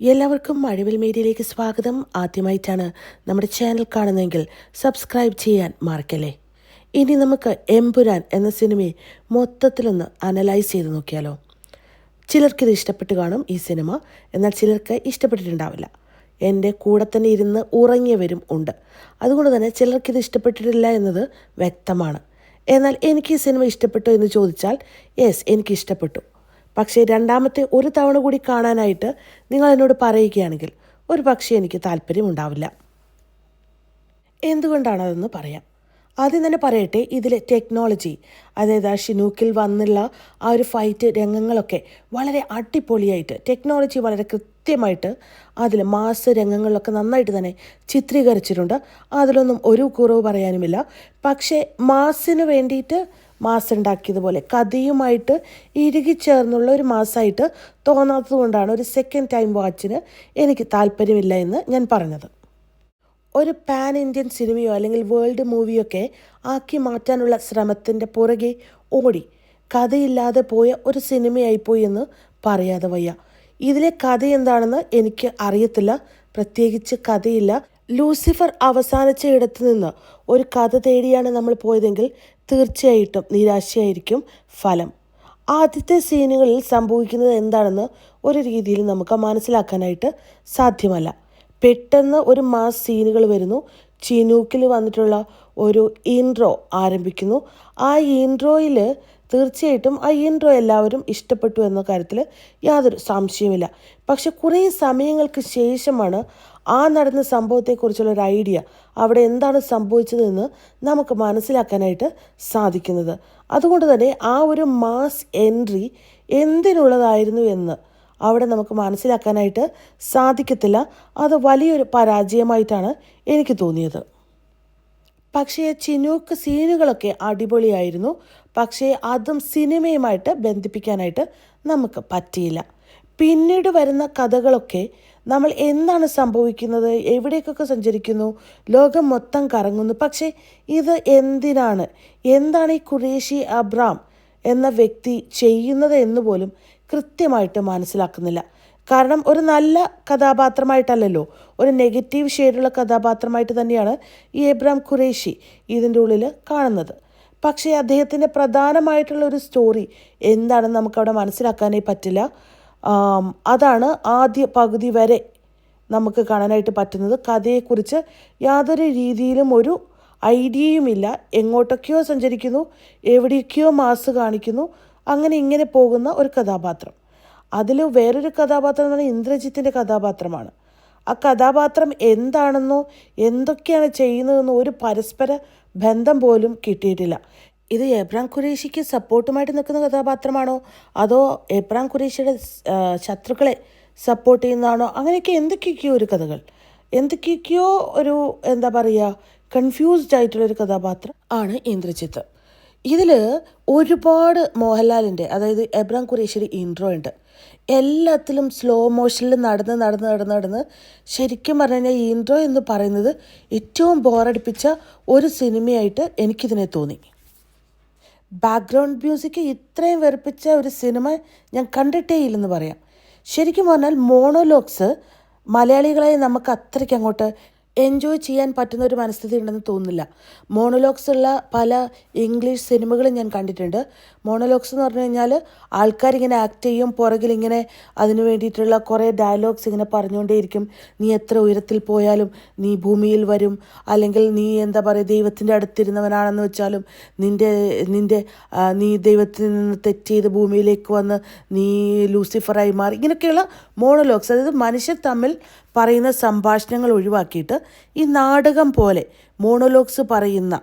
എല്ലാവർക്കും മഴവിൽ മീഡിയയിലേക്ക് സ്വാഗതം. ആദ്യമായിട്ടാണ് നമ്മുടെ ചാനൽ കാണുന്നതെങ്കിൽ സബ്സ്ക്രൈബ് ചെയ്യാൻ മറക്കല്ലേ. ഇനി നമുക്ക് എമ്പുരാൻ എന്ന സിനിമയെ മൊത്തത്തിലൊന്ന് അനലൈസ് ചെയ്ത് നോക്കിയാലോ. ചിലർക്കിത് ഇഷ്ടപ്പെട്ട് കാണും ഈ സിനിമ. എന്നാൽ ചിലർക്ക് ഇഷ്ടപ്പെട്ടിട്ടുണ്ടാവില്ല. എന്റെ കൂടെ തന്നെ ഇരുന്ന് ഉറങ്ങിയവരും ഉണ്ട്. അതുകൊണ്ട് തന്നെ ചിലർക്കിത് ഇഷ്ടപ്പെട്ടിട്ടില്ല എന്നത് വ്യക്തമാണ്. എന്നാൽ എനിക്ക് ഈ സിനിമ ഇഷ്ടപ്പെട്ടോ എന്ന് ചോദിച്ചാൽ യെസ് എനിക്ക് ഇഷ്ടപ്പെട്ടു പക്ഷേ രണ്ടാമത്തെ ഒരു തവണ കൂടി കാണാനായിട്ട് നിങ്ങൾ എന്നോട് പറയുകയാണെങ്കിൽ ഒരു പക്ഷേ എനിക്ക് താല്പര്യമുണ്ടാവില്ല. എന്തുകൊണ്ടാണതെന്ന് പറയാം. ആദ്യം തന്നെ പറയട്ടെ ഇതിലെ ടെക്നോളജി അതായത് ആ ഷിനൂക്കിൽ വന്നുള്ള ആ ഒരു ഫൈറ്റ് രംഗങ്ങളൊക്കെ വളരെ അടിപൊളിയായിട്ട് ടെക്നോളജി വളരെ കൃത്യമായിട്ട് അതിൽ മാസ് രംഗങ്ങളിലൊക്കെ നന്നായിട്ട് തന്നെ ചിത്രീകരിച്ചിട്ടുണ്ട്. അതിലൊന്നും ഒരു കുറവ് പറയാനുമില്ല. പക്ഷേ മാസിന് വേണ്ടിയിട്ട് മാസ് ഉണ്ടാക്കിയതുപോലെ കഥയുമായിട്ട് ഇഴുകിച്ചേർന്നുള്ള ഒരു മാസമായിട്ട് തോന്നാത്തത് കൊണ്ടാണ് ഒരു സെക്കൻഡ് ടൈം വാച്ചിന് എനിക്ക് താല്പര്യമില്ല എന്ന് ഞാൻ പറഞ്ഞത്. ഒരു പാൻ ഇന്ത്യൻ സിനിമയോ അല്ലെങ്കിൽ വേൾഡ് മൂവിയോ ഒക്കെ ആക്കി മാറ്റാനുള്ള ശ്രമത്തിന്റെ പുറകെ ഓടി. കഥയില്ലാതെ പോയ ഒരു സിനിമയായിപ്പോയി എന്ന് പറയാതെ വയ്യ. ഇതിലെ കഥ എന്താണെന്ന് എനിക്ക് അറിയത്തില്ല. പ്രത്യേകിച്ച് കഥയില്ല. ലൂസിഫർ അവസാനിച്ച ഇടത്ത് നിന്ന് ഒരു കഥ തേടിയാണ് നമ്മൾ പോയതെങ്കിൽ തീർച്ചയായിട്ടും നിരാശയായിരിക്കും ഫലം. ആദ്യത്തെ സീനുകളിൽ സംഭവിക്കുന്നത് എന്താണെന്ന് ഒരു രീതിയിൽ നമുക്ക് മനസ്സിലാക്കാനായിട്ട് സാധ്യമല്ല. പെട്ടെന്ന് ഒരു മാസ് സീനുകൾ വരുന്നു. ചിനൂക്കിൽ വന്നിട്ടുള്ള ഒരു ഇൻട്രോ ആരംഭിക്കുന്നു. ആ ഇൻട്രോയിൽ തീർച്ചയായിട്ടും ആ ഇൻട്രോ എല്ലാവരും ഇഷ്ടപ്പെട്ടു എന്ന കാര്യത്തിൽ യാതൊരു സംശയമില്ല പക്ഷെ കുറേ സമയങ്ങൾക്ക് ശേഷമാണ് ആ നടന്ന സംഭവത്തെക്കുറിച്ചുള്ള ഒരു ഐഡിയ അവിടെ എന്താണ് സംഭവിച്ചതെന്ന് നമുക്ക് മനസ്സിലാക്കാനായിട്ട് സാധിക്കുന്നത്. അതുകൊണ്ട് തന്നെ ആ ഒരു മാസ് എൻട്രി എന്തിനുള്ളതായിരുന്നു എന്ന് അവിടെ നമുക്ക് മനസ്സിലാക്കാനായിട്ട് സാധിക്കത്തില്ല. അത് വലിയൊരു പരാജയമായിട്ടാണ് എനിക്ക് തോന്നിയത്. പക്ഷേ ചിനൂക്ക് സീനുകളൊക്കെ അടിപൊളിയായിരുന്നു. പക്ഷേ അതും സിനിമയുമായിട്ട് ബന്ധിപ്പിക്കാനായിട്ട് നമുക്ക് പറ്റിയില്ല. പിന്നീട് വരുന്ന കഥകളൊക്കെ നമ്മൾ എന്താണ് സംഭവിക്കുന്നത്? എവിടേക്കൊക്കെ സഞ്ചരിക്കുന്നു? ലോകം മൊത്തം കറങ്ങുന്നു. പക്ഷേ ഇത് എന്തിനാണ്? എന്താണ് ഈ കുറേശി അബ്രാം എന്ന വ്യക്തി ചെയ്യുന്നത് എന്ന് പോലും കൃത്യമായിട്ട് മനസ്സിലാക്കുന്നില്ല. കാരണം ഒരു നല്ല കഥാപാത്രമായിട്ടല്ലല്ലോ ഒരു നെഗറ്റീവ് ഷെയ്ഡുള്ള കഥാപാത്രമായിട്ട് തന്നെയാണ് ഈ എബ്രാം ഖുറേഷി ഇതിന്റെ ഉള്ളിൽ കാണുന്നത്. പക്ഷേ അദ്ദേഹത്തിന്റെ പ്രധാനമായിട്ടുള്ള ഒരു സ്റ്റോറി എന്താണെന്ന് നമുക്കവിടെ മനസ്സിലാക്കാനേ പറ്റില്ല. അതാണ് ആദ്യ പകുതി വരെ നമുക്ക് കാണാനായിട്ട് പറ്റുന്നത്. കഥയെക്കുറിച്ച് യാതൊരു രീതിയിലും ഒരു ഐഡിയയുമില്ല. എങ്ങോട്ടൊക്കെയോ സഞ്ചരിക്കുന്നു എവിടെയൊക്കെയോ മാസ് കാണിക്കുന്നു അങ്ങനെ ഇങ്ങനെ പോകുന്ന ഒരു കഥാപാത്രം. അതിൽ വേറൊരു കഥാപാത്രം എന്ന് പറഞ്ഞാൽ ഇന്ദ്രജിത്തിന്റെ കഥാപാത്രമാണ്. ആ കഥാപാത്രം എന്താണെന്നോ എന്തൊക്കെയാണ് ചെയ്യുന്നതെന്നോ ഒരു പരസ്പര ബന്ധം പോലും കിട്ടിയിട്ടില്ല. ഇത് എബ്രാം ഖുറേഷിക്ക് സപ്പോർട്ടുമായിട്ട് നിൽക്കുന്ന കഥാപാത്രമാണോ? അതോ എബ്രാം ഖുറേഷിയുടെ ശത്രുക്കളെ സപ്പോർട്ട് ചെയ്യുന്നതാണോ? അങ്ങനെയൊക്കെ എന്തൊക്കെയൊക്കെയോ ഒരു കഥകൾ. എന്തൊക്കെയൊക്കെയോ ഒരു എന്താ പറയുക കൺഫ്യൂസ്ഡ് ആയിട്ടുള്ളൊരു കഥാപാത്രം ആണ് ഇന്ദ്രജിത്ത്. ഇതിൽ ഒരുപാട് മോഹൻലാലിന്റെ അതായത് എബ്രാം ഖുറേഷിയുടെ ഇൻട്രോ ഉണ്ട്. എല്ലാത്തിലും സ്ലോ മോഷനിൽ നടന്ന് നടന്ന് നടന്ന് നടന്ന് ശരിക്കും പറഞ്ഞു കഴിഞ്ഞാൽ ഇൻട്രോ എന്ന് പറയുന്നത് ഏറ്റവും ബോറടിപ്പിച്ച ഒരു സിനിമയായിട്ട് എനിക്കിതിനെ തോന്നി. ബാക്ക്ഗ്രൗണ്ട് മ്യൂസിക് ഇത്രയും വെറുപ്പിച്ച ഒരു സിനിമ ഞാൻ കണ്ടിട്ടേ ഇല്ലെന്ന് പറയാം. ശരിക്കും പറഞ്ഞാൽ മോണോലോഗ്സ് മലയാളികളായി നമുക്ക് അത്രയ്ക്ക് അങ്ങോട്ട് എൻജോയ് ചെയ്യാൻ പറ്റുന്ന ഒരു മനസ്ഥിതി ഉണ്ടെന്ന് തോന്നുന്നില്ല. മോണോലോഗ്സ് ഉള്ള പല ഇംഗ്ലീഷ് സിനിമകളും ഞാൻ കണ്ടിട്ടുണ്ട്. മോണോലോഗ്സ് എന്ന് പറഞ്ഞു കഴിഞ്ഞാൽ ആൾക്കാരിങ്ങനെ ആക്ട് ചെയ്യും പുറകിൽ ഇങ്ങനെ അതിന് വേണ്ടിയിട്ടുള്ള കുറേ ഡയലോഗ്സ് ഇങ്ങനെ പറഞ്ഞുകൊണ്ടേയിരിക്കും. നീ എത്ര ഉയരത്തിൽ പോയാലും നീ ഭൂമിയിൽ വരും. അല്ലെങ്കിൽ നീ എന്താ പറയുക ദൈവത്തിന്റെ അടുത്തിരുന്നവനാണെന്ന് വെച്ചാലും നിന്റെ നിന്റെ നീ ദൈവത്തിൽ നിന്ന് തെറ്റ് ചെയ്ത് ഭൂമിയിലേക്ക് വന്ന് നീ ലൂസിഫറായി മാറി. ഇങ്ങനെയൊക്കെയുള്ള മോണോലോഗ്സ് അതായത് മനുഷ്യർ തമ്മിൽ പറയുന്ന സംഭാഷണങ്ങൾ ഒഴിവാക്കിയിട്ട് ഈ നാടകം പോലെ മോണോലോഗ്സ് പറയുന്ന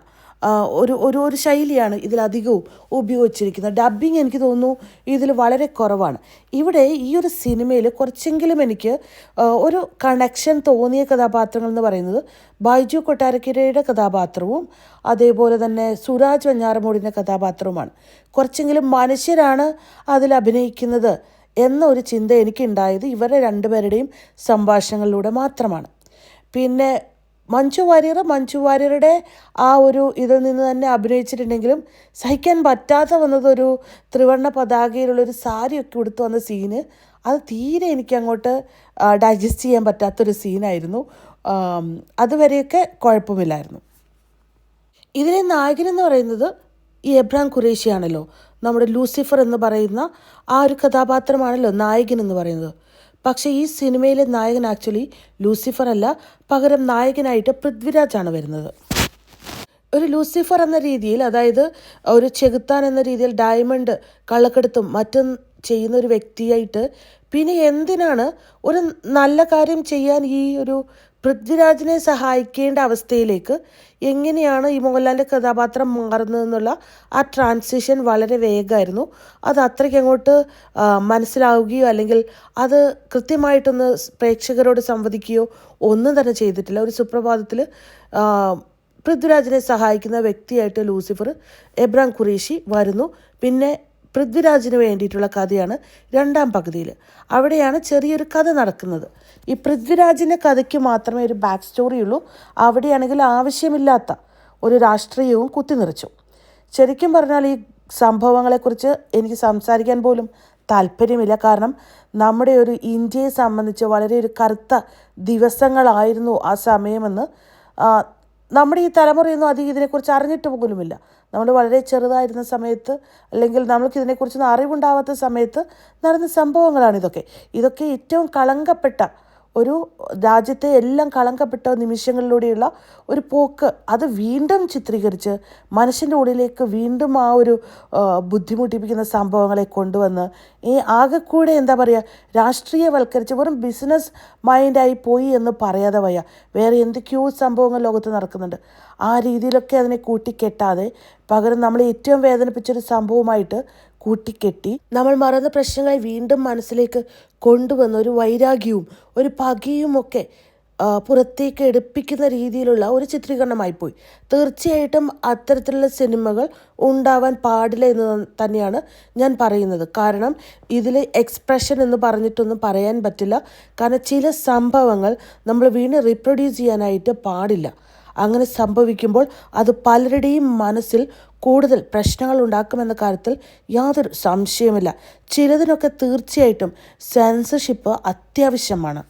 ഒരു ഒരു ഒരു ശൈലിയാണ് ഇതിലധികവും ഉപയോഗിച്ചിരിക്കുന്നത്. ഡബ്ബിങ് എനിക്ക് തോന്നുന്നു ഇതിൽ വളരെ കുറവാണ്. ഇവിടെ ഈ ഒരു സിനിമയിൽ കുറച്ചെങ്കിലും എനിക്ക് ഒരു കണക്ഷൻ തോന്നിയ കഥാപാത്രങ്ങൾ എന്ന് പറയുന്നത് ബൈജു കൊട്ടാരക്കരയുടെ കഥാപാത്രവും അതേപോലെ തന്നെ സുരാജ് വഞ്ഞാറമൂടിന്റെ കഥാപാത്രവുമാണ്. കുറച്ചെങ്കിലും മനുഷ്യരാണ് അതിൽ അഭിനയിക്കുന്നത് എന്ന ഒരു ചിന്ത എനിക്കുണ്ടായത് ഇവരുടെ രണ്ടുപേരുടെയും സംഭാഷണങ്ങളിലൂടെ മാത്രമാണ്. പിന്നെ മഞ്ജു വാര്യർ മഞ്ജു വാര്യരുടെ ആ ഒരു ഇതിൽ നിന്ന് തന്നെ അഭിനയിച്ചിട്ടുണ്ടെങ്കിലും സഹിക്കാൻ പറ്റാതെ വന്നതൊരു ത്രിവർണ പതാകയിലുള്ളൊരു സാരിയൊക്കെ ഉടുത്തു വന്ന സീന്. അത് തീരെ എനിക്ക് അങ്ങോട്ട് ഡൈജസ്റ്റ് ചെയ്യാൻ പറ്റാത്തൊരു സീനായിരുന്നു. അതുവരെയൊക്കെ കുഴപ്പമില്ലായിരുന്നു. ഇതിലെ നായകനെന്ന് പറയുന്നത് ഈ എബ്രാം ഖുറേഷിയാണല്ലോ. നമ്മുടെ ലൂസിഫർ എന്ന് പറയുന്ന ആ ഒരു കഥാപാത്രമാണല്ലോ നായകൻ എന്ന് പറയുന്നത്. പക്ഷേ ഈ സിനിമയിലെ നായകൻ ആക്ച്വലി ലൂസിഫർ അല്ല. പകരം നായകനായിട്ട് പൃഥ്വിരാജാണ് വരുന്നത്. ഒരു ലൂസിഫർ എന്ന രീതിയിൽ അതായത് ഒരു ചെകുത്താൻ എന്ന രീതിയിൽ ഡയമണ്ട് കള്ളക്കെടുത്തും മറ്റും ചെയ്യുന്ന ഒരു വ്യക്തിയായിട്ട് പിന്നെ എന്തിനാണ് ഒരു നല്ല കാര്യം ചെയ്യാൻ ഈ ഒരു പൃഥ്വിരാജിനെ സഹായിക്കേണ്ട അവസ്ഥയിലേക്ക് എങ്ങനെയാണ് ഈ മോഹൻലാലിന്റെ കഥാപാത്രം മാറുന്നതെന്നുള്ള ആ ട്രാൻസിഷൻ വളരെ വേഗമായിരുന്നു. അത് അത്രയ്ക്ക് അങ്ങോട്ട് മനസ്സിലാവുകയോ അല്ലെങ്കിൽ അത് കൃത്യമായിട്ടൊന്ന് പ്രേക്ഷകരോട് സംവദിക്കുകയോ ഒന്നും തന്നെ ചെയ്തിട്ടില്ല. ഒരു സുപ്രഭാതത്തിൽ പൃഥ്വിരാജിനെ സഹായിക്കുന്ന വ്യക്തിയായിട്ട് ലൂസിഫർ എബ്രാം ഖുറേഷി വരുന്നു. പിന്നെ പൃഥ്വിരാജിന് വേണ്ടിയിട്ടുള്ള കഥയാണ് രണ്ടാം പകുതിയിൽ അവിടെയാണ് ചെറിയൊരു കഥ നടക്കുന്നത്. ഈ പൃഥ്വിരാജിന്റെ കഥയ്ക്ക് മാത്രമേ ഒരു ബാക്ക് സ്റ്റോറി ഉള്ളൂ. അവിടെയാണെങ്കിൽ ആവശ്യമില്ലാത്ത ഒരു രാഷ്ട്രീയവും കുത്തിനിറച്ചു. ശരിക്കും പറഞ്ഞാൽ ഈ സംഭവങ്ങളെക്കുറിച്ച് എനിക്ക് സംസാരിക്കാൻ പോലും താല്പര്യമില്ല. കാരണം നമ്മുടെ ഒരു ഇന്ത്യയെ സംബന്ധിച്ച് വളരെ ഒരു കറുത്ത ദിവസങ്ങളായിരുന്നു ആ സമയമെന്ന് നമ്മുടെ ഈ തലമുറയൊന്നും അധികം ഇതിനെക്കുറിച്ച് അറിഞ്ഞിട്ട് പോലുമില്ല. നമ്മൾ വളരെ ചെറുതായിരുന്ന സമയത്ത് അല്ലെങ്കിൽ നമ്മൾക്ക് ഇതിനെക്കുറിച്ചൊന്നും അറിവുണ്ടാവാത്ത സമയത്ത് നടന്ന സംഭവങ്ങളാണ് ഇതൊക്കെ. ഇതൊക്കെ ഏറ്റവും കളങ്കപ്പെട്ട ഒരു രാജ്യത്തെ എല്ലാം കളങ്കപ്പെട്ട നിമിഷങ്ങളിലൂടെയുള്ള ഒരു പോക്ക്. അത് വീണ്ടും ചിത്രീകരിച്ച് മനുഷ്യന്റെ ഉള്ളിലേക്ക് വീണ്ടും ആ ഒരു ബുദ്ധിമുട്ടിപ്പിക്കുന്ന സംഭവങ്ങളെ കൊണ്ടുവന്ന് ഈ ആകെക്കൂടെ എന്താ പറയുക രാഷ്ട്രീയവൽക്കരിച്ച് വെറും ബിസിനസ് മൈൻഡായി പോയി എന്ന് പറയാതെ വയ്യ. വേറെ എന്തൊക്കെയോ സംഭവങ്ങൾ ലോകത്ത് നടക്കുന്നുണ്ട്. ആ രീതിയിലൊക്കെ അതിനെ കൂട്ടിക്കെട്ടാതെ പകരം നമ്മളെ ഏറ്റവും വേദനിപ്പിച്ചൊരു സംഭവമായിട്ട് കൂട്ടിക്കെട്ടി. നമ്മൾ മറന്ന പ്രശ്നങ്ങളെ വീണ്ടും മനസ്സിലേക്ക് കൊണ്ടുവന്ന ഒരു വൈരാഗ്യവും ഒരു പകയുമൊക്കെ പുറത്തേക്ക് എടുപ്പിക്കുന്ന രീതിയിലുള്ള ഒരു ചിത്രീകരണമായിപ്പോയി തീർച്ചയായിട്ടും അത്തരത്തിലുള്ള സിനിമകൾ ഉണ്ടാവാൻ പാടില്ല എന്ന് തന്നെയാണ് ഞാൻ പറയുന്നത്. കാരണം ഇതിൽ എക്സ്പ്രഷൻ എന്ന് പറഞ്ഞിട്ടൊന്നും പറയാൻ പറ്റില്ല. കാരണം ചില സംഭവങ്ങൾ നമ്മൾ വീണ്ടും റീപ്രൊഡ്യൂസ് ചെയ്യാനായിട്ട് പാടില്ല. അങ്ങനെ സംഭവിക്കുമ്പോൾ അത് പലരുടെയും മനസ്സിൽ കൂടുതൽ പ്രശ്നങ്ങൾ ഉണ്ടാക്കുമെന്ന കാര്യത്തിൽ യാതൊരു സംശയമില്ല ചിലതിനൊക്കെ തീർച്ചയായിട്ടും സെൻസർഷിപ്പ് അത്യാവശ്യമാണ്.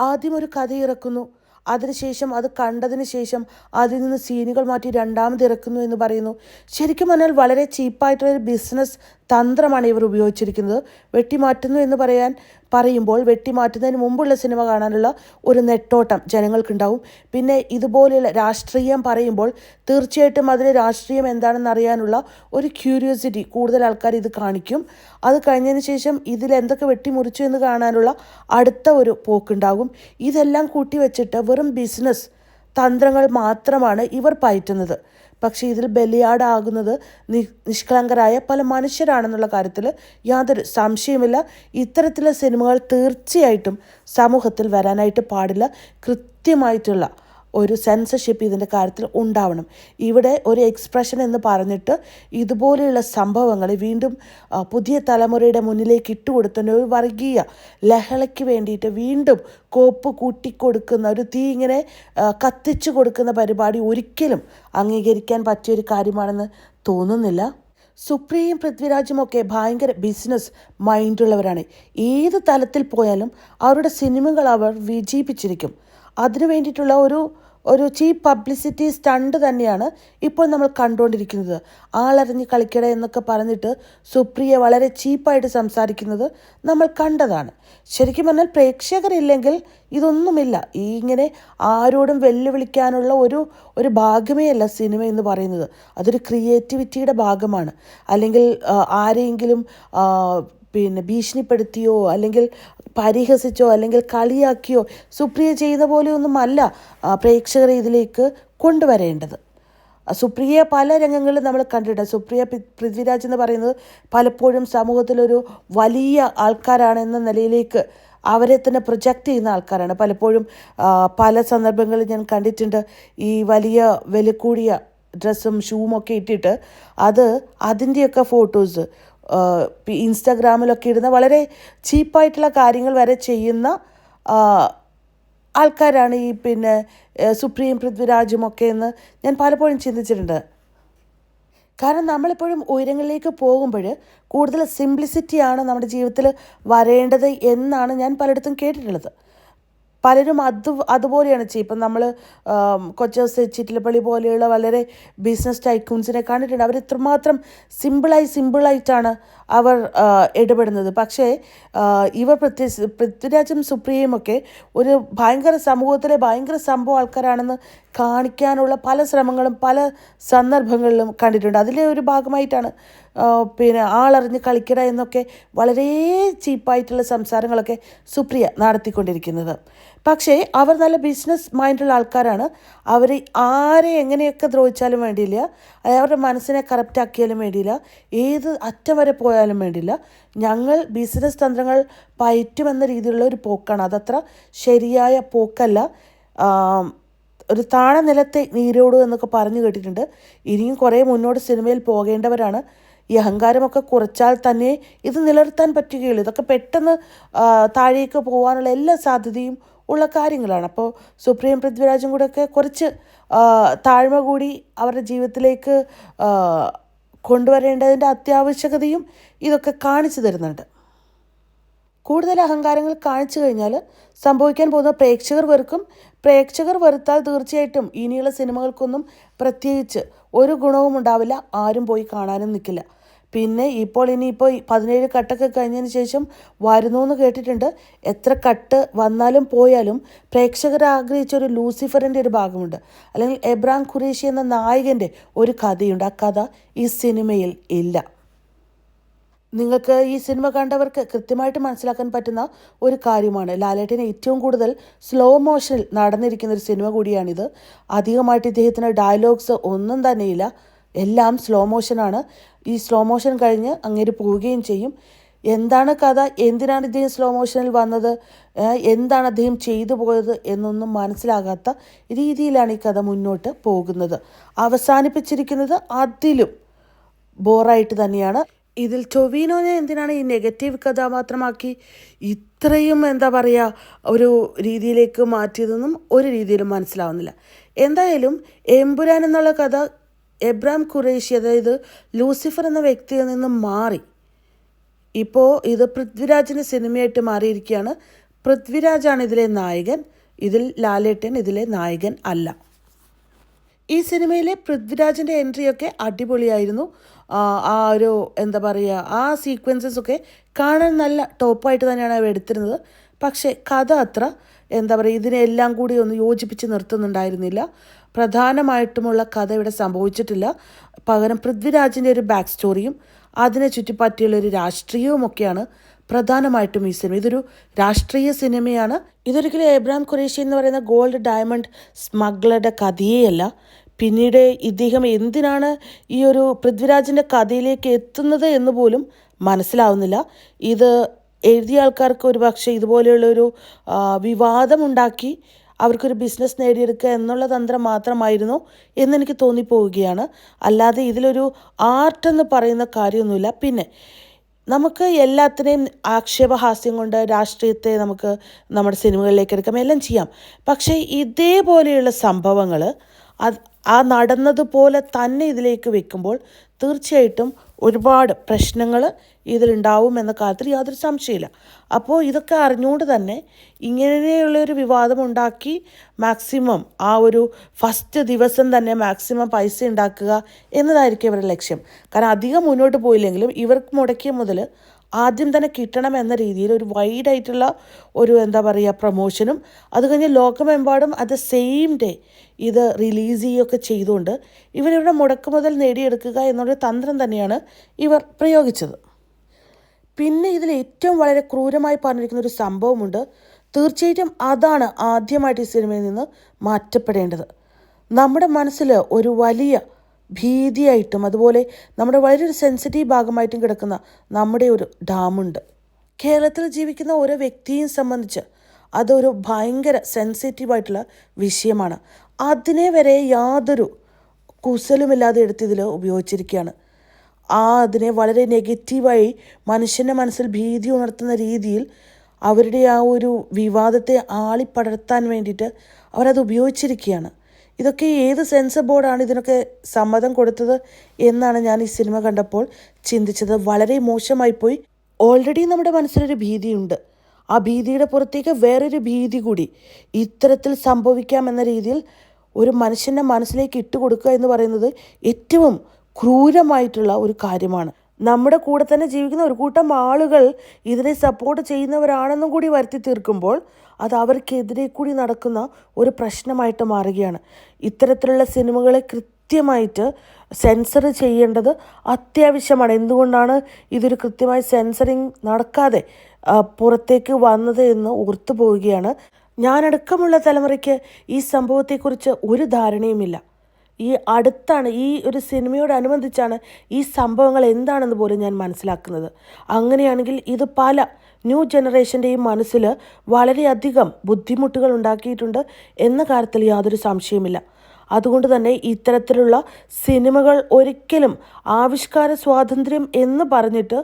ആദ്യം ഒരു കഥ ഇറക്കുന്നു. അതിനുശേഷം അത് കണ്ടതിന് ശേഷം അതിൽ നിന്ന് സീനുകൾ മാറ്റി രണ്ടാമത് ഇറക്കുന്നു എന്ന് പറയുന്നു. ശരിക്കും പറഞ്ഞാൽ വളരെ ചീപ്പായിട്ടുള്ളൊരു ബിസിനസ് തന്ത്രമാണ് ഇവർ ഉപയോഗിച്ചിരിക്കുന്നത്. വെട്ടിമാറ്റുന്നു എന്ന് പറയാൻ പറയുമ്പോൾ വെട്ടിമാറ്റുന്നതിന് മുമ്പുള്ള സിനിമ കാണാനുള്ള ഒരു നെട്ടോട്ടം ജനങ്ങൾക്കുണ്ടാവും. പിന്നെ ഇതുപോലെയുള്ള രാഷ്ട്രീയം പറയുമ്പോൾ തീർച്ചയായിട്ടും അതിലെ രാഷ്ട്രീയം എന്താണെന്ന് അറിയാനുള്ള ഒരു ക്യൂരിയോസിറ്റി കൂടുതൽ ആൾക്കാർ ഇത് കാണിക്കും. അത് കഴിഞ്ഞതിന് ശേഷം ഇതിൽ എന്തൊക്കെ വെട്ടിമുറിച്ചു എന്ന് കാണാനുള്ള അടുത്ത ഒരു പോക്കുണ്ടാകും. ഇതെല്ലാം കൂട്ടി വെച്ചിട്ട് വെറും ബിസിനസ് തന്ത്രങ്ങൾ മാത്രമാണ് ഇവർ പയറ്റുന്നത്. പക്ഷേ ഇതിൽ ബലിയാടാകുന്നത് നി നിഷ്കളങ്കരായ പല മനുഷ്യരാണെന്നുള്ള കാര്യത്തിൽ യാതൊരു സംശയമില്ല ഇത്തരത്തിലുള്ള സിനിമകൾ തീർച്ചയായിട്ടും സമൂഹത്തിൽ വരാനായിട്ട് പാടില്ല. കൃത്യമായിട്ടുള്ള ഒരു സെൻസർഷിപ്പ് ഇതിന്റെ കാര്യത്തിൽ ഉണ്ടാവണം. ഇവിടെ ഒരു എക്സ്പ്രഷൻ എന്ന് പറഞ്ഞിട്ട് ഇതുപോലെയുള്ള സംഭവങ്ങൾ വീണ്ടും പുതിയ തലമുറയുടെ മുന്നിലേക്ക് ഇട്ടുകൊടുത്തുന്ന ഒരു വർഗീയ ലഹളയ്ക്ക് വേണ്ടിയിട്ട് വീണ്ടും കോപ്പ് കൂട്ടിക്കൊടുക്കുന്ന ഒരു തീ ഇങ്ങനെ കത്തിച്ചു കൊടുക്കുന്ന പരിപാടി ഒരിക്കലും അംഗീകരിക്കാൻ പറ്റിയൊരു കാര്യമാണെന്ന് തോന്നുന്നില്ല. സുപ്രിയയും പൃഥ്വിരാജും ഒക്കെ ഭയങ്കര ബിസിനസ് മൈൻഡുള്ളവരാണ് ഏത് തലത്തിൽ പോയാലും അവരുടെ സിനിമകൾ അവർ വിജയിപ്പിച്ചിരിക്കും. അതിനു വേണ്ടിയിട്ടുള്ള ഒരു ഒരു ചീപ്പ് പബ്ലിസിറ്റി സ്റ്റണ്ട് തന്നെയാണ് ഇപ്പോൾ നമ്മൾ കണ്ടുകൊണ്ടിരിക്കുന്നത്. ആളറിഞ്ഞ് കളിക്കട എന്നൊക്കെ പറഞ്ഞിട്ട് സുപ്രിയ വളരെ ചീപ്പായിട്ട് സംസാരിക്കുന്നത് നമ്മൾ കണ്ടതാണ്. ശരിക്കും പറഞ്ഞാൽ പ്രേക്ഷകരില്ലെങ്കിൽ ഇതൊന്നുമില്ല. ഈ ഇങ്ങനെ ആരോടും വെല്ലുവിളിക്കാനുള്ള ഒരു ഒരു ഭാഗമേ അല്ല സിനിമ എന്ന് പറയുന്നത്. അതൊരു ക്രിയേറ്റിവിറ്റിയുടെ ഭാഗമാണ്. അല്ലെങ്കിൽ ആരെയെങ്കിലും പിന്നെ ഭീഷണിപ്പെടുത്തിയോ അല്ലെങ്കിൽ പരിഹസിച്ചോ അല്ലെങ്കിൽ കളിയാക്കിയോ സുപ്രിയ ചെയ്ത പോലെയൊന്നുമല്ല പ്രേക്ഷകരെ ഇതിലേക്ക് കൊണ്ടുവരേണ്ടത്. സുപ്രിയ പല രംഗങ്ങളിലും നമ്മൾ കണ്ടിട്ടുണ്ട്. സുപ്രിയ പൃഥ്വിരാജ് എന്ന് പറയുന്നത് പലപ്പോഴും സമൂഹത്തിലൊരു വലിയ ആൾക്കാരാണ് എന്ന നിലയിലേക്ക് അവരെ തന്നെ പ്രൊജക്റ്റ് ചെയ്യുന്ന ആൾക്കാരാണ്. പലപ്പോഴും പല സന്ദർഭങ്ങളിൽ ഞാൻ കണ്ടിട്ടുണ്ട് ഈ വലിയ വില കൂടിയ ഡ്രസ്സും ഷൂവും ഒക്കെ ഇട്ടിട്ട് അത് അതിന്റെയൊക്കെ ഫോട്ടോസ് ഇൻസ്റ്റാഗ്രാമിലൊക്കെ ഇടുന്ന വളരെ ചീപ്പായിട്ടുള്ള കാര്യങ്ങൾ വരെ ചെയ്യുന്ന ആൾക്കാരാണ് ഈ പിന്നെ സുപ്രീം പൃഥ്വിരാജും ഒക്കെ എന്ന് ഞാൻ പലപ്പോഴും ചിന്തിച്ചിട്ടുണ്ട്. കാരണം നമ്മളെപ്പോഴും ഉയരങ്ങളിലേക്ക് പോകുമ്പോൾ കൂടുതൽ സിംപ്ലിസിറ്റിയാണ് നമ്മുടെ ജീവിതത്തിൽ വരേണ്ടത് എന്നാണ് ഞാൻ പലയിടത്തും കേട്ടിട്ടുള്ളത്. പലരും അത് അതുപോലെയാണ് ചെയ്യുക. ഇപ്പം നമ്മൾ കൊച്ചസ് ചിറ്റിലപ്പള്ളി പോലെയുള്ള വളരെ ബിസിനസ് ടൈക്കൂൺസിനെ കണ്ടിട്ടുണ്ട്. അവർ ഇത്രമാത്രം സിമ്പിളായി സിമ്പിളായിട്ടാണ് അവർ ഇടപെടുന്നത്. പക്ഷേ ഇവർ പൃഥ്വി പൃഥ്വിരാജും സുപ്രിയയും ഒക്കെ ഒരു ഭയങ്കര സമൂഹത്തിലെ ഭയങ്കര സംഭവ ആൾക്കാരാണെന്ന് കാണിക്കാനുള്ള പല ശ്രമങ്ങളും പല സന്ദർഭങ്ങളിലും കണ്ടിട്ടുണ്ട്. അതിലെ ഒരു ഭാഗമായിട്ടാണ് പിന്നെ ആളറിഞ്ഞ് കളിക്കട എന്നൊക്കെ വളരെ ചീപ്പായിട്ടുള്ള സംസാരങ്ങളൊക്കെ സുപ്രിയ നടത്തിക്കൊണ്ടിരിക്കുന്നത്. പക്ഷേ അവർ നല്ല ബിസിനസ് മൈൻഡുള്ള ആൾക്കാരാണ്. അവർ ആരെ എങ്ങനെയൊക്കെ ദ്രോഹിച്ചാലും വേണ്ടിയില്ല. അവരുടെ മനസ്സിനെ കറപ്റ്റ് ആക്കിയാലും വേണ്ടിയില്ല. ഏത് അറ്റം വരെ പോയാലും വേണ്ടിയില്ല. ഞങ്ങൾ ബിസിനസ് തന്ത്രങ്ങൾ പയറ്റുമെന്ന രീതിയിലുള്ള ഒരു പോക്കാണ്. അതത്ര ശരിയായ പോക്കല്ല. ഒരു താണ നിലത്തെ നീരോട് എന്നൊക്കെ പറഞ്ഞു കേട്ടിട്ടുണ്ട്. ഇനിയും കുറേ മുന്നോട്ട് സിനിമയിൽ പോകേണ്ടവരാണ്. ഈ അഹങ്കാരമൊക്കെ കുറച്ചാൽ തന്നെ ഇത് നിലനിർത്താൻ പറ്റുകയുള്ളൂ. ഇതൊക്കെ പെട്ടെന്ന് താഴേക്ക് പോകാനുള്ള എല്ലാ സാധ്യതയും ഉള്ള കാര്യങ്ങളാണ്. അപ്പോൾ സുപ്രീം പൃഥ്വിരാജും കൂടെ ഒക്കെ കുറച്ച് താഴ്മ കൂടി അവരുടെ ജീവിതത്തിലേക്ക് കൊണ്ടുവരേണ്ടതിന്റെ അത്യാവശ്യകതയും ഇതൊക്കെ കാണിച്ചു തരുന്നുണ്ട്. കൂടുതൽ അഹങ്കാരങ്ങൾ കാണിച്ചു കഴിഞ്ഞാൽ സംഭവിക്കാൻ പോകുന്ന പ്രേക്ഷകർ വെറുക്കും. പ്രേക്ഷകർ വെറുത്താൽ തീർച്ചയായിട്ടും ഇനിയുള്ള സിനിമകൾക്കൊന്നും പ്രത്യേകിച്ച് ഒരു ഗുണവും ഉണ്ടാവില്ല. ആരും പോയി കാണാനും നിൽക്കില്ല. പിന്നെ ഇപ്പോൾ ഇനിയിപ്പോൾ പതിനേഴ് കട്ടൊക്കെ കഴിഞ്ഞതിന് ശേഷം വരുന്നു എന്ന് കേട്ടിട്ടുണ്ട്. എത്ര കട്ട് വന്നാലും പോയാലും പ്രേക്ഷകർ ആഗ്രഹിച്ച ഒരു ലൂസിഫറിന്റെ ഒരു ഭാഗമുണ്ട്. അല്ലെങ്കിൽ എബ്രാം ഖുറേഷി എന്ന നായകന്റെ ഒരു കഥയുണ്ട്. ആ കഥ ഈ സിനിമയിൽ ഇല്ല. നിങ്ങൾക്ക് ഈ സിനിമ കണ്ടവർക്ക് കൃത്യമായിട്ട് മനസ്സിലാക്കാൻ പറ്റുന്ന ഒരു കാര്യമാണ്. ലാലേട്ടന് ഏറ്റവും കൂടുതൽ സ്ലോ മോഷനിൽ നടന്നിരിക്കുന്ന ഒരു സിനിമ കൂടിയാണിത്. അധികമായിട്ട് ഇദ്ദേഹത്തിന് ഡയലോഗ്സ് ഒന്നും തന്നെയില്ല. എല്ലാം സ്ലോ മോഷനാണ് ഈ സ്ലോ മോഷൻ കഴിഞ്ഞ് അങ്ങേര് പോവുകയും ചെയ്യും. എന്താണ് കഥ? എന്തിനാണ് ഇദ്ദേഹം സ്ലോ മോഷനിൽ വന്നത്? എന്താണ് അദ്ദേഹം ചെയ്തു പോയത് എന്നൊന്നും മനസ്സിലാകാത്ത രീതിയിലാണ് ഈ കഥ മുന്നോട്ട് പോകുന്നത്. അവസാനിപ്പിച്ചിരിക്കുന്നത് അതിലും ബോറായിട്ട് തന്നെയാണ്. ഇതിൽ ടൊവീനോനെ എന്തിനാണ് ഈ നെഗറ്റീവ് കഥാപാത്രമാക്കി ഇത്രയും എന്താ പറയുക ഒരു രീതിയിലേക്ക് മാറ്റിയതെന്നും ഒരു രീതിയിലും മനസ്സിലാവുന്നില്ല. എന്തായാലും എമ്പുരാൻ എന്നുള്ള കഥ എബ്രാം ഖുറേഷി അതായത് ലൂസിഫർ എന്ന വ്യക്തിയിൽ നിന്ന് മാറി. ഇപ്പോൾ ഇത് പൃഥ്വിരാജിന്റെ സിനിമയായിട്ട് മാറിയിരിക്കുകയാണ്. പൃഥ്വിരാജാണ് ഇതിലെ നായകൻ. ഇതിൽ ലാലേട്ടൻ ഇതിലെ നായകൻ അല്ല. ഈ സിനിമയിലെ പൃഥ്വിരാജിന്റെ എൻട്രിയൊക്കെ അടിപൊളിയായിരുന്നു. ആ ഒരു എന്താ പറയുക ആ സീക്വൻസസ് ഒക്കെ കാണാൻ നല്ല ടോപ്പായിട്ട് തന്നെയാണ് അവർ എടുത്തിരുന്നത്. പക്ഷേ കഥ അത്ര എന്താ പറയുക ഇതിനെല്ലാം കൂടി ഒന്ന് യോജിപ്പിച്ച് നിർത്തുന്നുണ്ടായിരുന്നില്ല. പ്രധാനമായിട്ടുമുള്ള കഥ ഇവിടെ സംഭവിച്ചിട്ടില്ല. പകരം പൃഥ്വിരാജിന്റെ ഒരു ബാക്ക് സ്റ്റോറിയും അതിനെ ചുറ്റിപ്പറ്റിയുള്ള ഒരു രാഷ്ട്രീയവും ഒക്കെയാണ് പ്രധാനമായിട്ടും ഈ സിനിമ ഇതൊരു രാഷ്ട്രീയ സിനിമയാണ് ഇതൊരിക്കലും എബ്രാം ഖുറേഷി എന്ന് പറയുന്ന ഗോൾഡ് ഡയമണ്ട് സ്മഗ്ലറുടെ കഥയേയല്ല. പിന്നീട് ഇദ്ദേഹം എന്തിനാണ് ഈ ഒരു പൃഥ്വിരാജിന്റെ കഥയിലേക്ക് എത്തുന്നത് എന്ന് പോലും മനസ്സിലാവുന്നില്ല. ഇത് എഴുതിയ ആൾക്കാർക്ക് ഒരു പക്ഷേ ഇതുപോലെയുള്ളൊരു വിവാദമുണ്ടാക്കി അവർക്കൊരു ബിസിനസ് നേടിയെടുക്കുക എന്നുള്ള തന്ത്രം മാത്രമായിരുന്നു എന്നെനിക്ക് തോന്നിപ്പോവുകയാണ്. അല്ലാതെ ഇതിലൊരു ആർട്ടെന്ന് പറയുന്ന കാര്യമൊന്നുമില്ല. പിന്നെ നമുക്ക് എല്ലാത്തിനെയും ആക്ഷേപഹാസ്യം കൊണ്ട് രാഷ്ട്രീയത്തെ നമുക്ക് നമ്മുടെ സിനിമകളിലേക്ക് എടുക്കാം. എല്ലാം ചെയ്യാം. പക്ഷേ ഇതേപോലെയുള്ള സംഭവങ്ങൾ അത് ആ നടന്നതുപോലെ തന്നെ ഇതിലേക്ക് വെക്കുമ്പോൾ തീർച്ചയായിട്ടും ഒരുപാട് പ്രശ്നങ്ങൾ ഇതിലുണ്ടാവും എന്ന കാര്യത്തിൽ യാതൊരു സംശയമില്ല അപ്പോൾ ഇതൊക്കെ അറിഞ്ഞുകൊണ്ട് തന്നെ ഇങ്ങനെയുള്ളൊരു വിവാദം ഉണ്ടാക്കി മാക്സിമം ആ ഒരു ഫസ്റ്റ് ദിവസം തന്നെ മാക്സിമം പൈസ ഉണ്ടാക്കുക എന്നതായിരിക്കും ഇവരുടെ ലക്ഷ്യം. കാരണം അധികം മുന്നോട്ട് പോയില്ലെങ്കിലും ഇവർക്ക് മുടക്കിയ മുതൽ ആദ്യം തന്നെ കിട്ടണം എന്ന രീതിയിൽ ഒരു വൈഡായിട്ടുള്ള ഒരു എന്താ പറയുക പ്രൊമോഷനും അത് കഴിഞ്ഞ് ലോകമെമ്പാടും അത് സെയിം ഡേ ഇത് റിലീസ് ചെയ്യുകയൊക്കെ ചെയ്തുകൊണ്ട് ഇവരിവിടെ മുടക്ക് മുതൽ നേടിയെടുക്കുക എന്നൊരു തന്ത്രം തന്നെയാണ് ഇവർ പ്രയോഗിച്ചത്. പിന്നെ ഇതിൽ ഏറ്റവും വളരെ ക്രൂരമായി പറഞ്ഞിരിക്കുന്ന ഒരു സംഭവമുണ്ട്. തീർച്ചയായിട്ടും അതാണ് ആദ്യമായിട്ട് ഈ സിനിമയിൽ നിന്ന് മാറ്റപ്പെടേണ്ടത്. നമ്മുടെ മനസ്സിൽ ഒരു വലിയ ഭീതിയായിട്ടും അതുപോലെ നമ്മുടെ വളരെ ഒരു സെൻസിറ്റീവ് ഭാഗമായിട്ടും കിടക്കുന്ന നമ്മുടെ ഒരു ഡാമുണ്ട് കേരളത്തിൽ ജീവിക്കുന്ന ഓരോ വ്യക്തിയും സംബന്ധിച്ച് അതൊരു ഭയങ്കര സെൻസിറ്റീവായിട്ടുള്ള വിഷയമാണ്. അതിനെ വരെ യാതൊരു കുസലുമില്ലാതെ എടുത്ത് ഇതിൽ ഉപയോഗിച്ചിരിക്കുകയാണ്. ആ അതിനെ വളരെ നെഗറ്റീവായി മനുഷ്യന്റെ മനസ്സിൽ ഭീതി ഉണർത്തുന്ന രീതിയിൽ അവരുടെ ആ ഒരു വിവാദത്തെ ആളിപ്പടർത്താൻ വേണ്ടിയിട്ട് അവരത് ഉപയോഗിച്ചിരിക്കുകയാണ്. ഇതൊക്കെ ഏത് സെൻസർ ബോർഡാണ് ഇതിനൊക്കെ സമ്മതം കൊടുത്തത് എന്നാണ് ഞാൻ ഈ സിനിമ കണ്ടപ്പോൾ ചിന്തിച്ചത്. വളരെ മോശമായിപ്പോയി ഓൾറെഡി നമ്മുടെ മനസ്സിലൊരു ഭീതിയുണ്ട്. ആ ഭീതിയുടെ പുറത്തേക്ക് വേറൊരു ഭീതി കൂടി. ഇത്തരത്തിൽ സംഭവിക്കാമെന്ന രീതിയിൽ ഒരു മനുഷ്യന്റെ മനസ്സിലേക്ക് ഇട്ടുകൊടുക്കുക എന്ന് പറയുന്നത് ഏറ്റവും ക്രൂരമായിട്ടുള്ള ഒരു കാര്യമാണ്. നമ്മുടെ കൂടെ തന്നെ ജീവിക്കുന്ന ഒരു കൂട്ടം ആളുകൾ ഇതിനെ സപ്പോർട്ട് ചെയ്യുന്നവരാണെന്നും കൂടി വരുത്തി തീർക്കുമ്പോൾ അത് അവർക്കെതിരെ കൂടി നടക്കുന്ന ഒരു പ്രശ്നമായിട്ട് മാറുകയാണ്. ഇത്തരത്തിലുള്ള സിനിമകളെ കൃത്യമായിട്ട് സെൻസർ ചെയ്യേണ്ടത് അത്യാവശ്യമാണ്. എന്തുകൊണ്ടാണ് ഇതൊരു കൃത്യമായി സെൻസറിങ് നടക്കാതെ പുറത്തേക്ക് വന്നത് എന്ന് ഓർത്തു പോവുകയാണ്. ഞാനടക്കമുള്ള തലമുറയ്ക്ക് ഈ സംഭവത്തെക്കുറിച്ച് ഒരു ധാരണയുമില്ല. ഈ അടുത്താണ് ഈ ഒരു സിനിമയോടനുബന്ധിച്ചാണ് ഈ സംഭവങ്ങൾ എന്താണെന്ന് പോലും ഞാൻ മനസ്സിലാക്കുന്നത്. അങ്ങനെയാണെങ്കിൽ ഇത് പല ന്യൂ ജനറേഷന്റെയും മനസ്സിൽ വളരെയധികം ബുദ്ധിമുട്ടുകൾ ഉണ്ടാക്കിയിട്ടുണ്ട് എന്ന കാര്യത്തിൽ യാതൊരു സംശയമില്ല അതുകൊണ്ട് തന്നെ ഇത്തരത്തിലുള്ള സിനിമകൾ ഒരിക്കലും ആവിഷ്കാര സ്വാതന്ത്ര്യം എന്ന് പറഞ്ഞിട്ട്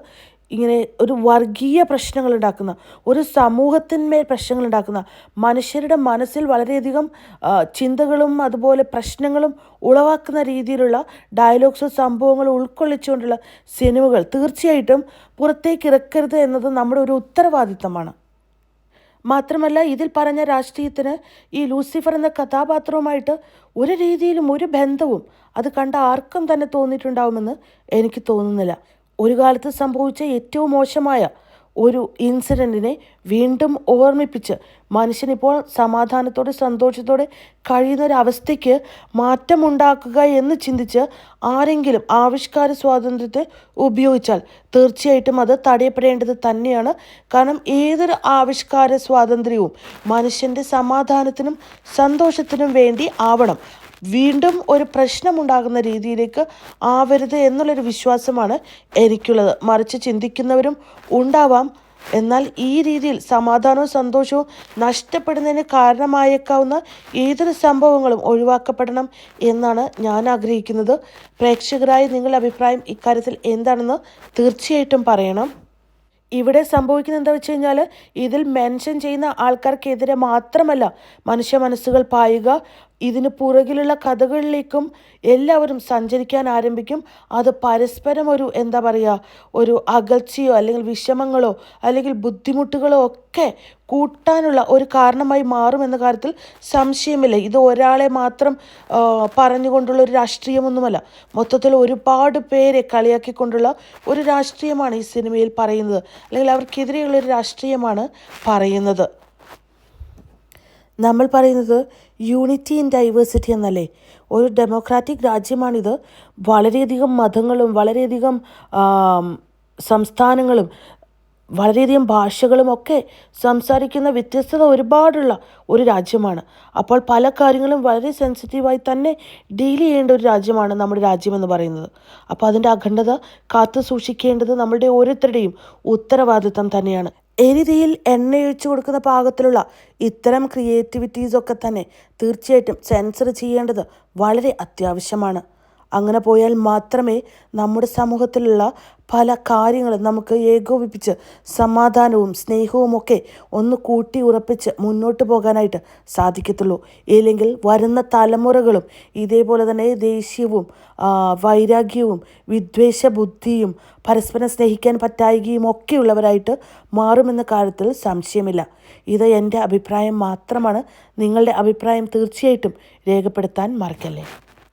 ഇങ്ങനെ ഒരു വർഗീയ പ്രശ്നങ്ങൾ ഉണ്ടാക്കുന്ന ഒരു സമൂഹത്തിന്മേൽ പ്രശ്നങ്ങൾ ഉണ്ടാക്കുന്ന മനുഷ്യരുടെ മനസ്സിൽ വളരെയധികം ചിന്തകളും അതുപോലെ പ്രശ്നങ്ങളും ഉളവാക്കുന്ന രീതിയിലുള്ള ഡയലോഗ്സും സംഭവങ്ങളും ഉൾക്കൊള്ളിച്ചുകൊണ്ടുള്ള സിനിമകൾ തീർച്ചയായിട്ടും പുറത്തേക്ക് ഇറക്കരുത് എന്നത് നമ്മുടെ ഒരു ഉത്തരവാദിത്തമാണ്. മാത്രമല്ല ഇതിൽ പറഞ്ഞ രാഷ്ട്രീയത്തിന് ഈ ലൂസിഫർ എന്ന കഥാപാത്രവുമായിട്ട് ഒരു രീതിയിലും ഒരു ബന്ധവും അത് കണ്ട ആർക്കും തന്നെ തോന്നിയിട്ടുണ്ടാവുമെന്ന് എനിക്ക് തോന്നുന്നില്ല. ഒരു കാലത്ത് സംഭവിച്ച ഏറ്റവും മോശമായ ഒരു ഇൻസിഡന്റിനെ വീണ്ടും ഓർമ്മിപ്പിച്ച് മനുഷ്യനിപ്പോൾ സമാധാനത്തോടെ സന്തോഷത്തോടെ കഴിയുന്ന ഒരു അവസ്ഥയ്ക്ക് മാറ്റമുണ്ടാക്കുക എന്ന് ചിന്തിച്ച് ആരെങ്കിലും ആവിഷ്കാര സ്വാതന്ത്ര്യത്തെ ഉപയോഗിച്ചാൽ തീർച്ചയായിട്ടും അത് തടയപ്പെടേണ്ടത് തന്നെയാണ്. കാരണം ഏതൊരു ആവിഷ്കാര സ്വാതന്ത്ര്യവും മനുഷ്യന്റെ സമാധാനത്തിനും സന്തോഷത്തിനും വേണ്ടി ആവണം. വീണ്ടും ഒരു പ്രശ്നമുണ്ടാകുന്ന രീതിയിലേക്ക് ആവരുത് എന്നുള്ളൊരു വിശ്വാസമാണ് എനിക്കുള്ളത്. മറിച്ച് ചിന്തിക്കുന്നവരും ഉണ്ടാവാം. എന്നാൽ ഈ രീതിയിൽ സമാധാനവും സന്തോഷവും നഷ്ടപ്പെടുന്നതിന് കാരണമായേക്കാവുന്ന ഏതൊരു സംഭവങ്ങളും ഒഴിവാക്കപ്പെടണം എന്നാണ് ഞാൻ ആഗ്രഹിക്കുന്നത്. പ്രേക്ഷകരായ നിങ്ങളുടെ അഭിപ്രായം ഇക്കാര്യത്തിൽ എന്താണെന്ന് തീർച്ചയായിട്ടും പറയണം. ഇവിടെ സംഭവിക്കുന്നത് എന്താ വെച്ച് കഴിഞ്ഞാൽ ഇതിൽ മെൻഷൻ ചെയ്യുന്ന ആൾക്കാർക്കെതിരെ മാത്രമല്ല മനുഷ്യ മനസ്സുകൾ പായുക ഇതിന് പുറകിലുള്ള കഥകളിലേക്കും എല്ലാവരും സഞ്ചരിക്കാൻ ആരംഭിക്കും. അത് പരസ്പരം ഒരു എന്താ പറയുക ഒരു അകൽച്ചയോ അല്ലെങ്കിൽ വിഷമങ്ങളോ അല്ലെങ്കിൽ ബുദ്ധിമുട്ടുകളോ ഒക്കെ കൂട്ടാനുള്ള ഒരു കാരണമായി മാറുമെന്ന കാര്യത്തിൽ സംശയമില്ല. ഇത് ഒരാളെ മാത്രം പറഞ്ഞുകൊണ്ടുള്ള ഒരു രാഷ്ട്രീയമൊന്നുമല്ല. മൊത്തത്തിൽ ഒരുപാട് പേരെ കളിയാക്കിക്കൊണ്ടുള്ള ഒരു രാഷ്ട്രീയമാണ് ഈ സിനിമയിൽ പറയുന്നത്. അല്ലെങ്കിൽ അവർക്കെതിരെയുള്ള ഒരു രാഷ്ട്രീയമാണ് പറയുന്നത്. നമ്മൾ പറയുന്നത് യൂണിറ്റി ഇൻ ഡൈവേഴ്സിറ്റി എന്നല്ലേ? ഒരു ഡെമോക്രാറ്റിക് രാജ്യമാണിത്. വളരെയധികം മതങ്ങളും വളരെയധികം സംസ്ഥാനങ്ങളും വളരെയധികം ഭാഷകളും ഒക്കെ സംസാരിക്കുന്ന വ്യത്യസ്തത ഒരുപാടുള്ള ഒരു രാജ്യമാണ്. അപ്പോൾ പല കാര്യങ്ങളും വളരെ സെൻസിറ്റീവായി തന്നെ ഡീൽ ചെയ്യേണ്ട ഒരു രാജ്യമാണ് നമ്മുടെ രാജ്യമെന്ന് പറയുന്നത്. അപ്പോൾ അതിന്റെ അഖണ്ഡത കാത്തു സൂക്ഷിക്കേണ്ടത് നമ്മളുടെ ഓരോരുത്തരുടെയും ഉത്തരവാദിത്തം തന്നെയാണ്. എരുതിയിൽ എണ്ണയൊഴിച്ചു കൊടുക്കുന്ന പാകത്തിലുള്ള ഇത്തരം ക്രിയേറ്റിവിറ്റീസ് ഒക്കെ തന്നെ തീർച്ചയായിട്ടും സെൻസർ ചെയ്യേണ്ടത് വളരെ അത്യാവശ്യമാണ്. അങ്ങനെ പോയാൽ മാത്രമേ നമ്മുടെ സമൂഹത്തിലുള്ള പല കാര്യങ്ങളും നമുക്ക് ഏകോപിപ്പിച്ച് സമാധാനവും സ്നേഹവും ഒക്കെ ഒന്ന് കൂട്ടി ഉറപ്പിച്ച് മുന്നോട്ട് പോകാനായിട്ട് സാധിക്കത്തുള്ളൂ. ഇല്ലെങ്കിൽ വരുന്ന തലമുറകളും ഇതേപോലെ തന്നെ ദേഷ്യവും വൈരാഗ്യവും വിദ്വേഷ ബുദ്ധിയും പരസ്പരം സ്നേഹിക്കാൻ പറ്റായികയും ഒക്കെയുള്ളവരായിട്ട് മാറുമെന്ന കാര്യത്തിൽ സംശയമില്ല. ഇത് എന്റെ അഭിപ്രായം മാത്രമാണ്. നിങ്ങളുടെ അഭിപ്രായം തീർച്ചയായിട്ടും രേഖപ്പെടുത്താൻ മറക്കല്ലേ?